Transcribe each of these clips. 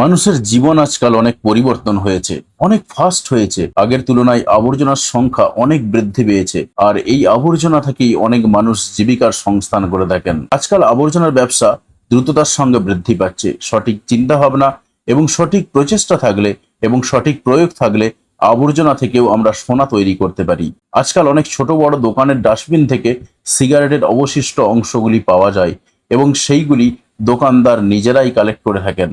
মানুষের জীবন আজকাল অনেক পরিবর্তন হয়েছে, অনেক ফাস্ট হয়েছে। আগের তুলনায় আবর্জনার সংখ্যা অনেক বৃদ্ধি পেয়েছে, আর এই আবর্জনা থেকেই অনেক মানুষ জীবিকার সংস্থান করে থাকেন। আজকাল আবর্জনার ব্যবসা দ্রুততার সঙ্গে বৃদ্ধি পাচ্ছে। সঠিক চিন্তা ভাবনা এবং সঠিক প্রচেষ্টা থাকলে এবং সঠিক প্রয়োগ থাকলে আবর্জনা থেকেও আমরা সোনা তৈরি করতে পারি। আজকাল অনেক ছোট বড় দোকানের ডাস্টবিন থেকে সিগারেটের অবশিষ্ট অংশগুলি পাওয়া যায় এবং সেইগুলি দোকানদার নিজেরাই কালেক্ট করে থাকেন।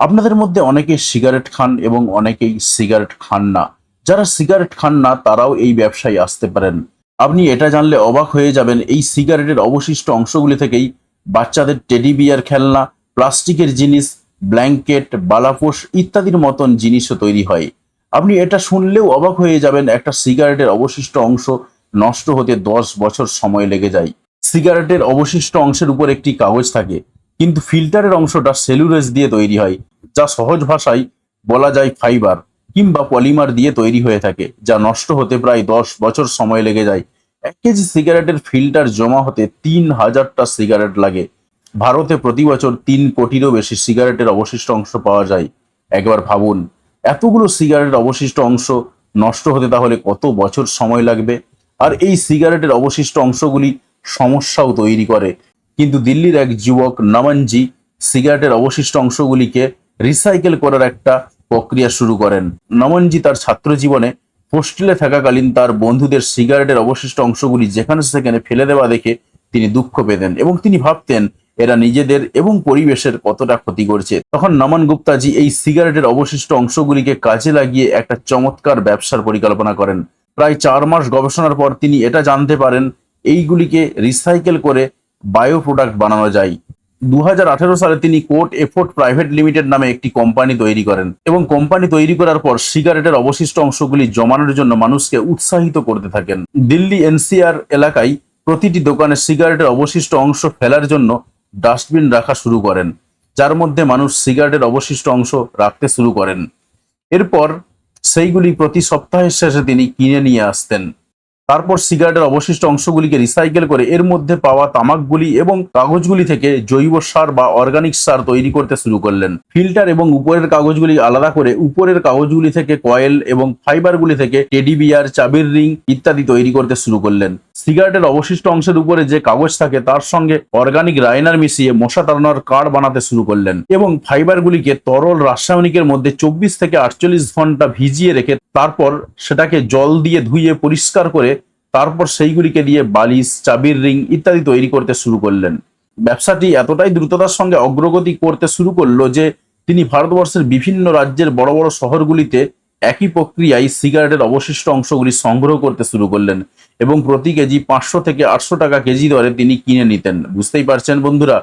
আপনাদের মধ্যে অনেকে সিগারেট খান এবং অনেকেই সিগারেট খান না। যারা সিগারেট খান না, তারাও এই ব্যবসায় আসতে পারেন। আপনি এটা জানলে অবাক হয়ে যাবেন, এই সিগারেটের অবশিষ্ট অংশগুলি থেকেই বাচ্চাদের টেডি বিয়ার খেলনা, প্লাস্টিকের জিনিস, ব্ল্যাঙ্কেট বালাপোষ ইত্যাদির মতন জিনিসও তৈরি হয়। আপনি এটা শুনলেও অবাক হয়ে যাবেন, একটা সিগারেটের অবশিষ্ট অংশ নষ্ট হতে দশ বছর সময় লেগে যায়। সিগারেটের অবশিষ্ট অংশের উপর একটি কাগজ থাকে, কিন্তু ফিল্টারের অংশটা সেলুলোজ দিয়ে তৈরি হয়। যা সহজ ভাষায় বলা যায় ফাইবার কিংবা পলিমার দিয়ে তৈরি হয়ে থাকে, যা নষ্ট হতে প্রায় দশ বছর সময় লেগে যায়। এক কেজি সিগারেটের ফিল্টার জমা হতে তিন হাজারটা সিগারেট লাগে। ভারতে প্রতি বছর তিন কোটিরও বেশি সিগারেটের অবশিষ্ট অংশ পাওয়া যায়। একবার ভাবুন, এতগুলো সিগারেটের অবশিষ্ট অংশ নষ্ট হতে তাহলে কত বছর সময় লাগবে? আর এই সিগারেটের অবশিষ্ট অংশগুলি সমস্যাও তৈরি করে। কিন্তু দিল্লির এক যুবক নমনজি সিগারেটের অবশিষ্ট অংশগুলিকে রিসাইকেল করার একটা প্রক্রিয়া শুরু করেন। নমনজি তার ছাত্র জীবনে হোস্টেলে থাকাকালীন তার বন্ধুদের সিগারেটের অবশিষ্ট অংশগুলি যেখানে সেখানে ফেলে দেওয়া দেখে তিনি দুঃখ পেতেন এবং তিনি ভাবতেন, এরা নিজেদের এবং পরিবেশের কতটা ক্ষতি করছে। তখন নমন গুপ্তাজি এই সিগারেটের অবশিষ্ট অংশগুলিকে কাজে লাগিয়ে একটা চমৎকার ব্যবসার পরিকল্পনা করেন। প্রায় চার মাস গবেষণার পর তিনি এটা জানতে পারেন, এইগুলিকে রিসাইকেল করে বায়ো প্রোডাক্ট বানানো যায়। দু হাজার আঠেরো সালে তিনি কোট এফোর্ট প্রাইভেট লিমিটেড নামে একটি কোম্পানি তৈরি করেন এবং কোম্পানি তৈরি করার পর সিগারেটের অবশিষ্ট অংশগুলি জমানোর জন্য মানুষকে উৎসাহিত করতে থাকেন। দিল্লি এনসিআর এলাকায় প্রতিটি দোকানে সিগারেটের অবশিষ্ট অংশ ফেলার জন্য ডাস্টবিন রাখা শুরু করেন, যার মধ্যে মানুষ সিগারেটের অবশিষ্ট অংশ রাখতে শুরু করেন। এরপর সেইগুলি প্রতি সপ্তাহের শেষে তিনি কিনে নিয়ে আসতেন। তারপর সিগারেটের অবশিষ্ট অংশগুলিকে রিসাইকেল করে এর মধ্যে পাওয়া তামাকগুলি এবং কাগজগুলি থেকে জৈব সার বা অর্গানিক সার তৈরি করতে শুরু করলেন। ফিল্টার এবং উপরের কাগজগুলি আলাদা করে উপরের কাগজগুলি থেকে কয়েল এবং ফাইবারগুলি থেকে টেডি বিয়ার চাবির রিং ইত্যাদি তৈরি করতে শুরু করলেন। সিগারেটের অবশিষ্ট অংশের উপরে যে কাগজ থাকে, তার সঙ্গে অর্গানিক রাইনার মিশিয়ে মশা তাড়ানোর কার্ড বানাতে শুরু করলেন এবং ফাইবারগুলিকে তরল রাসায়নিকের মধ্যে চব্বিশ থেকে আটচল্লিশ ঘণ্টা ভিজিয়ে রেখে তারপর সেটাকে জল দিয়ে ধুয়ে পরিষ্কার করে তারপর সেইগুলিকে দিয়ে বালিশ, চাবির রিং ইত্যাদি তৈরি করতে শুরু করলেন। ব্যবসাটি এতটাই দ্রুততার সঙ্গে অগ্রগতি করতে শুরু করল যে তিনি ভারতবর্ষের বিভিন্ন রাজ্যের বড় বড় শহরগুলিতে একই প্রক্রিয়ায় সিগারেটের অবশিষ্ট অংশগুলি সংগ্রহ করতে শুরু করলেন এবং প্রতি কেজি পাঁচশো থেকে আটশো টাকা কেজি দরে তিনি কিনে নিতেন। বুঝতেই পারছেন বন্ধুরা?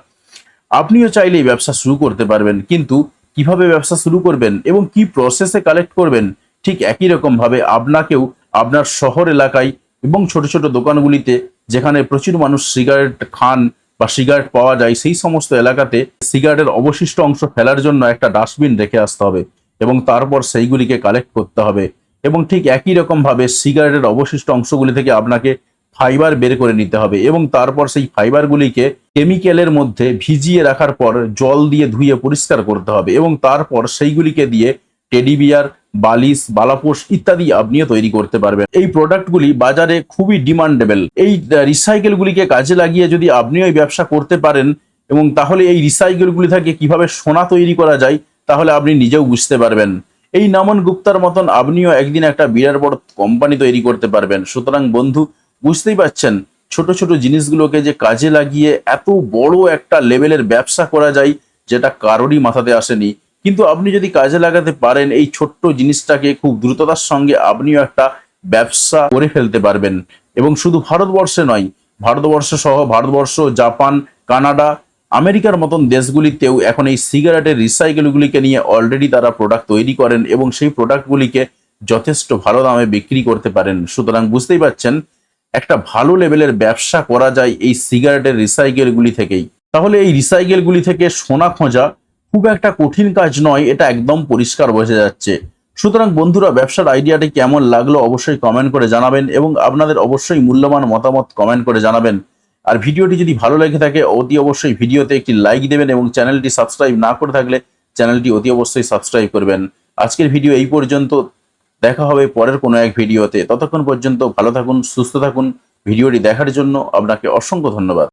আপনিও চাইলে এই ব্যবসা শুরু করতে পারবেন, কিন্তু কীভাবে ব্যবসা শুরু করবেন এবং কি প্রসেসে কালেক্ট করবেন, ঠিক একই রকম ভাবে আপনাকেও আপনার শহর এলাকায় এবং ছোট ছোট দোকানগুলিতে, যেখানে প্রচুর মানুষ সিগারেট খান বা সিগারেট পাওয়া যায়, সেই সমস্ত এলাকাতে সিগারেটের অবশিষ্ট অংশ ফেলার জন্য একটা ডাস্টবিন রেখে আসতে হবে। এবং তারপর সেইগুলিকে কালেক্ট করতে হবে। এবং ঠিক একই রকম ভাবে সিগারেটের অবশিষ্ট অংশগুলি থেকে আপনাকে ফাইবার বের করে নিতে হবে এবং তারপর সেই ফাইবারগুলিকে কেমিক্যালের মধ্যে ভিজিয়ে রাখার পর জল দিয়ে ধুয়ে পরিষ্কার করতে হবে এবং তারপর সেইগুলিকে দিয়ে টেডি বিয়ার বালিশ বালাপোষ ইত্যাদি আপনিও তৈরি করতে পারবেন। এই প্রোডাক্টগুলি বাজারে খুবই ডিমান্ডেবল এই রিসাইকেলগুলিকে কাজে লাগিয়ে যদি আপনিও এই ব্যবসা করতে পারেন এবং তাহলে এই রিসাইকেলগুলি থেকে কীভাবে সোনা তৈরি করা যায় তাহলে আপনি নিজেও বুঝতে পারবেন। এই নমন গুপ্তার মতন আপনিও একদিন একটা বিরাট বড় কোম্পানি তৈরি করতে পারবেন। সুতরাং বন্ধু, বুঝতেই পারছেন, ছোট ছোট জিনিসগুলোকে যে কাজে লাগিয়ে এত বড় একটা লেভেলের ব্যবসা করা যায়, যেটা কারোরই মাথাতে আসেনি। কিন্তু আপনি যদি কাজে লাগাতে পারেন, এই ছোট্ট জিনিসটাকে খুব দ্রুততার সঙ্গে আপনিও একটা ব্যবসা করে ফেলতে পারবেন। এবং শুধু ভারতবর্ষে নয়, ভারতবর্ষ সহ ভারতবর্ষ, জাপান, কানাডা আমেরিকার মতন দেশগুলিতেও এখন এই সিগারেটের রিসাইকেলগুলিকে নিয়ে অলরেডি তারা প্রোডাক্ট তৈরি করেন এবং সেই প্রোডাক্টগুলিকে যথেষ্ট ভালো দামে বিক্রি করতে পারেন। সুতরাং বুঝতেই পারছেন, একটা ভালো লেভেলের ব্যবসা করা যায় এই সিগারেটের রিসাইকেলগুলি থেকেই। তাহলে এই রিসাইকেলগুলি থেকে সোনা খোঁজা খুব একটা কঠিন কাজ নয়, এটা একদম পরিষ্কার বোঝা যাচ্ছে। সুতরাং বন্ধুরা, ব্যবসার আইডিয়াটি কেমন লাগল অবশ্যই কমেন্ট করে জানাবেন এবং আপনাদের অবশ্যই মূল্যবান মতামত কমেন্ট করে জানাবেন। আর ভিডিওটি যদি ভালো লেগে থাকে, অতি অবশ্যই ভিডিওতে একটি লাইক দেবেন এবং চ্যানেলটি সাবস্ক্রাইব না করে থাকলে চ্যানেলটি অতি অবশ্যই সাবস্ক্রাইব করবেন। আজকের ভিডিও এই পর্যন্ত। দেখা হবে পরের কোনো এক ভিডিওতে। ততক্ষণ পর্যন্ত ভালো থাকুন, সুস্থ থাকুন। ভিডিওটি দেখার জন্য আপনাকে অসংখ্য ধন্যবাদ।